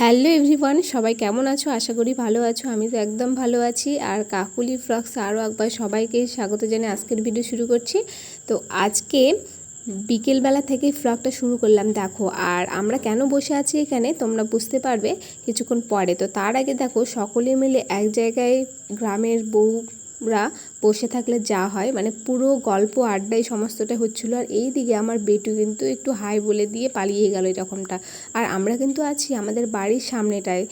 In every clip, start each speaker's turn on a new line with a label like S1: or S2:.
S1: Hello everyone, সবাই কেমন আছো? আশা করি ভালো আছো। আমি তো একদম ভালো আছি। আর কাকুলি ফ্রক্স আরও একবার সবাইকে স্বাগত জানিয়ে আজকের ভিডিও শুরু করছি। তো আজকে বিকেলবেলা থেকে ফ্রকটা শুরু করলাম, দেখো। আর আমরা কেন বসে আছি এখানে তোমরা বুঝতে পারবে কিছুক্ষণ পরে। তো তার আগে দেখো, সকলে মিলে এক জায়গায় গ্রামের বউরা বসে থাকলে যা হয় মানে পুরো গল্প আড্ডায় সমস্তটা হচ্ছিল। আর এই দিকে আমার বেটু কিন্তু একটু হাই বলে দিয়ে পালিয়ে গেল এরকমটা আর আমরা কিন্তু আছি আমাদের বাড়ির সামনেটায়।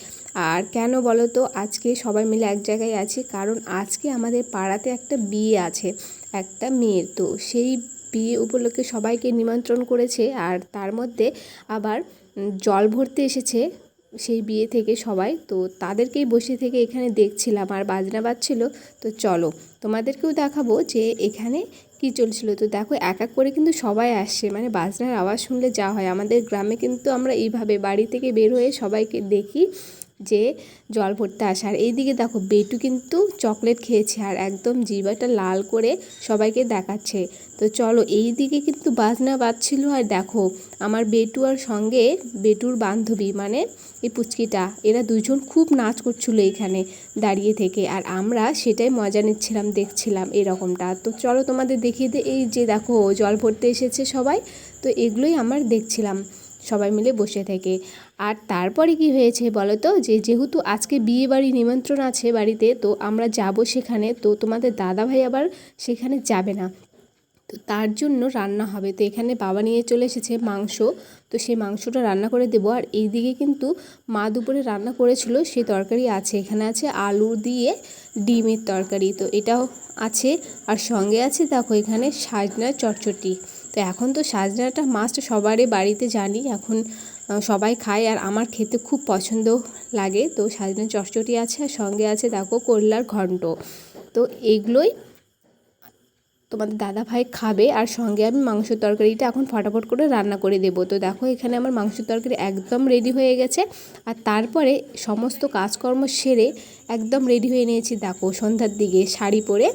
S1: আর কেন বলো তো, আজকে সবাই মিলে এক জায়গায় আছি, কারণ আজকে আমাদের পাড়াতে একটা বিয়ে আছে, একটা মেয়ের। তো সেই বিয়ে উপলক্ষে সবাইকে নিমন্ত্রণ করেছে, আর তার মধ্যে আবার জল ভরতে এসেছে। সেই বিয়ে থেকে সবাই। তো তাদেরকেই বসে থেকে এখানে দেখছিলাম আর বাজনা বাজছিল। তো চলো তোমাদেরকেও দেখাবো যে এখানে কি চলছিল। তো দেখো এক এক করে কিন্তু সবাই আসছে। মানে বাজনার আওয়াজ শুনলে যা হয়। আমাদের গ্রামে কিন্তু আমরা এইভাবে বাড়ি থেকে বের হয়ে সবাইকে দেখি। যে জল ভরতে আসে। আর এইদিকে দেখো, বেটু কিন্তু চকলেট খেয়েছে আর একদম জিবাটা লাল করে সবাইকে দেখাচ্ছে। তো চলো এই দিকে কিন্তু বাজনা বাজছিল আর দেখো, আমার বেটু আর সঙ্গে বেটুর বান্ধবী মানে এই পুচকিটা, এরা দুজন খুব নাচ করছিল এখানে দাঁড়িয়ে থেকে। আর আমরা সেটাই মজা নিচ্ছিলাম, দেখছিলাম এরকমটা। তো চলো তোমাদের দেখিয়ে দে এই যে দেখো, জল ভরতে এসেছে সবাই। তো এগুলোই আমার দেখছিলাম। সবাই মিলে বসে থেকে। আর তারপরে কি হয়েছে বলো তো? যে যেহেতু আজকে বিয়ে বাড়ি নিমন্ত্রণ আছে বাড়িতে, তো আমরা যাব সেখানে। তো তোমাদের দাদা ভাই আবার সেখানে যাবে না। তো তার জন্য রান্না হবে। তো এখানে বাবা নিয়ে চলে এসেছে মাংস। তো সেই মাংসটা রান্না করে দেবো। আর এই দিকে কিন্তু মা দুপুরে রান্না করেছিল। সেই তরকারি আছে। এখানে আছে আলু দিয়ে ডিমের তরকারি। তো এটাও আছে। আর সঙ্গে আছে দেখো এখানে সাজনার চটচটি। তো এখন তো সাজনাটা মাস্ট সবারই বাড়িতে জানি। এখন সবাই খায় আর আমার খেতে খুব পছন্দ লাগে। তো সাজনা চটচটি আছে আর সঙ্গে আছে দেখো করলার ঘন্ট। তো এগুলোই তোমাদের দাদা ভাই খাবে আর সঙ্গে আমি মাংস তরকারিটা এখন ফটাফট করে রান্না করে দেবো। তো দেখো, এখানে আমার মাংস তরকারি একদম রেডি হয়ে গেছে। আর তারপরে সমস্ত কাজকর্ম সেরে একদম রেডি হয়ে নিয়েছি দেখো, সন্ধ্যার দিকে শাড়ি পরে।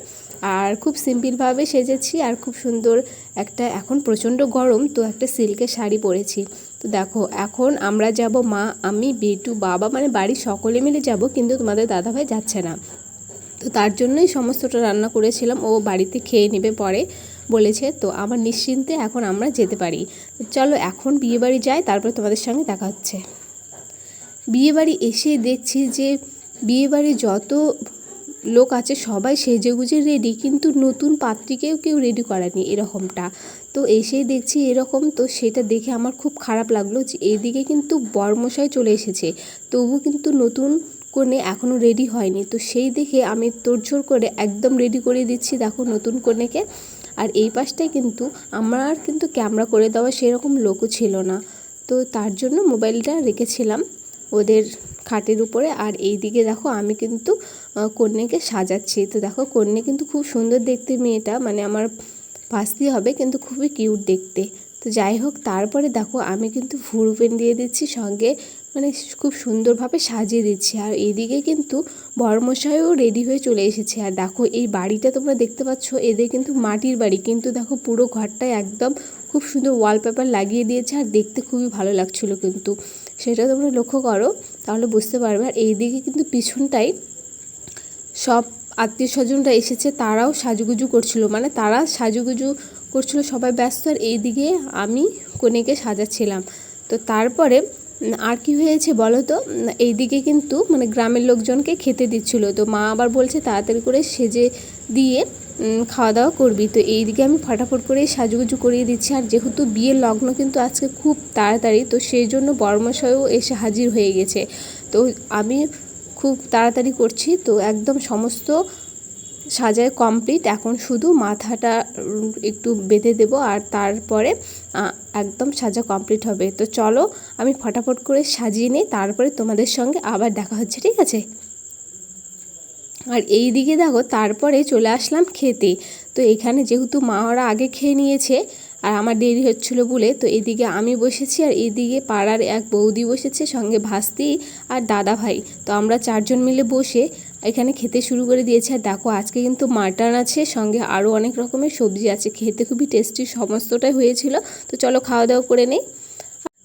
S1: আর খুব সিম্পলভাবে সেজেছি আর খুব সুন্দর একটা এখন প্রচণ্ড গরম, তো একটা সিল্কের শাড়ি পরেছি। তো দেখো, এখন আমরা যাব মা, আমি, বেটু, বাবা মানে বাড়ির সকলে মিলে যাব, কিন্তু তোমাদের দাদাভাই যাচ্ছে না। তো তার জন্যই সমস্তটা রান্না করেছিলাম। ও বাড়িতে খেয়ে নেবে পরে বলেছে, তো আমার নিশ্চিন্তে এখন আমরা যেতে পারি। চলো এখন বিয়েবাড়ি যাই, তারপর তোমাদের সঙ্গে দেখা হচ্ছে। বিয়েবাড়ি এসে দেখছি যে বিয়েবাড়ি যত লোক আছে সবাই সেজেগুজে রেডি কিন্তু নতুন পাত্রীকেও কেউ রেডি করেনি এরকমটা। তো এসেই দেখছি এরকম, তো সেটা দেখে আমার খুব খারাপ লাগল যে এইদিকে কিন্তু বর্মশাই চলে এসেছে। তবু কিন্তু নতুন কনে এখনও রেডি হয়নি। তো সেই দেখে আমি তোড়ঝোড় করে একদম রেডি করে দিচ্ছি দেখো নতুন কনেকে। আর এই পাশটায় কিন্তু আমার কিন্তু ক্যামেরা করে দেওয়া সেরকম লোকও ছিল না। তো তার জন্য মোবাইলটা রেখেছিলাম ওদের খাটের উপরে। আর এই দিকে দেখো আমি কিন্তু কন্যাকে সাজাচ্ছি। তো দেখো কন্যা কিন্তু খুব সুন্দর দেখতে মেয়েটা। মানে আমার ভাসতে হবে, কিন্তু খুবই কিউট দেখতে। তো যাই হোক, তারপরে দেখো আমি কিন্তু ফুল পেন দিয়ে দিচ্ছি, সঙ্গে মানে খুব সুন্দরভাবে সাজিয়ে দিচ্ছি। আর এদিকে কিন্তু বড়মশাইও রেডি হয়ে চলে এসেছে। আর দেখো এই বাড়িটা তোমরা দেখতে পাচ্ছ, এদের কিন্তু মাটির বাড়ি। কিন্তু দেখো পুরো ঘরটায় একদম খুব সুন্দর ওয়ালপেপার লাগিয়ে দিয়েছে আর দেখতে খুবই ভালো লাগছিল কিন্তু। সেটা তোমরা লক্ষ্য করো, তাহলে বুঝতে পারবে। আর এইদিকে কিন্তু পিছনটাই সব আত্মীয় স্বজনরা এসেছে, তারাও সাজুগুজু করছিল। মানে তারা সাজুগুজু করছিল, সবাই ব্যস্ত, আর এইদিকে আমি কনেকে সাজাচ্ছিলাম। তো তারপরে আর কি হয়েছে বলো তো এইদিকে কিন্তু মানে গ্রামের লোকজনকে খেতে দিচ্ছিল। তো মা আবার বলছে, তাড়াতাড়ি করে সেজে দিয়ে খাওয়া দাওয়া করবি। তো এই দিকে আমি ফটাফট করে সাজুগুজু করিয়ে দিচ্ছি। আর যেহেতু বিয়ের লগ্ন কিন্তু আজকে খুব তাড়াতাড়ি, তো সেই জন্য বর্মশয়ও এসে হাজির হয়ে গেছে। তো আমি খুব তাড়াতাড়ি করছি। তো একদম সমস্ত সাজায় কমপ্লিট। এখন শুধু মাথাটা একটু বেঁধে দেব আর তারপরে একদম সাজা কমপ্লিট হবে। তো চলো, আমি ফটাফট করে সাজিয়ে নিই, তারপরে তোমাদের সঙ্গে আবার দেখা হচ্ছে, ঠিক আছে? আর এই দিকে দেখো, তারপরে চলে আসলাম খেতে। তো এখানে যেহেতু মা ওরা আগে খেয়ে নিয়েছে আর আমার দেরি হচ্ছিল বলে তো এদিকে আমি বসেছি আর এদিকে পাড়ার এক বৌদি বসেছে সঙ্গে ভাস্তি আর দাদা ভাই। তো আমরা চারজন মিলে বসে এখানে খেতে শুরু করে দিয়েছে। আর দেখো, আজকে কিন্তু মাটন আছে, সঙ্গে আরও অনেক রকমের সবজি আছে। খেতে খুবই টেস্টি সমস্তটাই হয়েছিল। তো চলো খাওয়া দাওয়া করে নেই।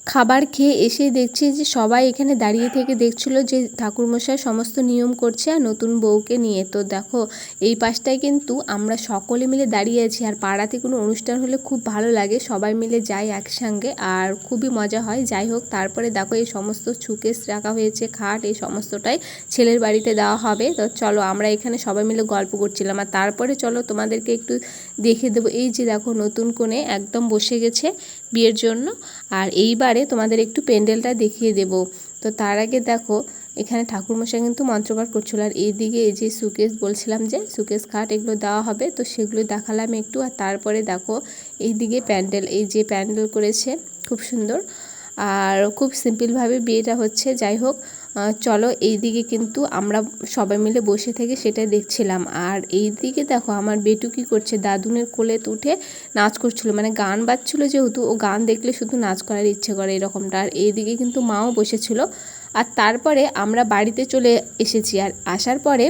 S1: খাবার খেয়ে এসে দেখছি যে সবাই এখানে দাঁড়িয়ে থেকে দেখছিল যে ঠাকুরমশাই সমস্ত নিয়ম করছে আর নতুন বউকে নিয়ে। তো দেখো, এই পাশটায় কিন্তু আমরা সকলে মিলে দাঁড়িয়ে আছি আর পাড়াতে কোনো অনুষ্ঠান হলে খুব ভালো লাগে। সবাই মিলে যাই একসঙ্গে আর খুবই মজা হয়। যাই হোক, তারপরে দেখো এই সমস্ত সুকেস রাখা হয়েছে, খাট, এই সমস্তটাই ছেলের বাড়িতে দেওয়া হবে। তো চলো, আমরা এখানে সবাই মিলে গল্প করছিলাম। আর তারপরে চলো তোমাদেরকে একটু দেখে দেবো। এই যে দেখো, নতুন কোণে একদম বসে গেছে। বিয়ের জন্য। আর এইবারে তোমাদের একটু প্যান্ডেলটা দেখিয়ে দেব। তো তার আগে দেখো, এখানে ঠাকুরমশাই কিন্তু মন্ত্রপাঠ করছিল। আর এইদিকে এই যে সুকেস বলছিলাম যে সুকেস খাট এগুলো দেওয়া হবে। তো সেগুলো দেখালাম একটু। আর তারপরে দেখো, এইদিকে প্যান্ডেল, এই যে প্যান্ডেল করেছে, খুব সুন্দর। আর খুব সিম্পলভাবে বিয়েটা হচ্ছে, যাই হোক চলো এই দিকে কিন্তু আমরা সবাই মিলে বসে থেকে সেটা দেখছিলাম। আর এই দিকে দেখো আমার বেটু কি করছে, দাদুনের কোলে উঠে নাচ করছিল মানে গান বাজছিল যেহেতু, ও গান দেখলে শুধু নাচ করার ইচ্ছে করে এরকমটা। আর এইদিকে কিন্তু মাও বসেছিল। আর তারপরে আমরা বাড়িতে চলে এসেছি। আর আসার পরে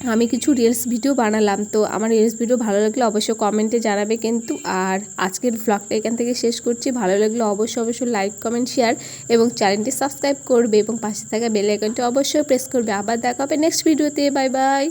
S1: আমি কিছু রিলস ভিডিও বানালাম, তো আমার রিলস ভিডিও ভালো লাগলে অবশ্যই কমেন্টে জানাবে কিন্তু। আর আজকের ব্লগটা এখান থেকে শেষ করছি। ভালো লাগলে অবশ্যই অবশ্যই লাইক কমেন্ট শেয়ার এবং চ্যানেলটি সাবস্ক্রাইব করবে এবং পাশে থাকা বেল আইকনটি অবশ্যই প্রেস করবে। আবার দেখা হবে নেক্সট ভিডিওতে বাই বাই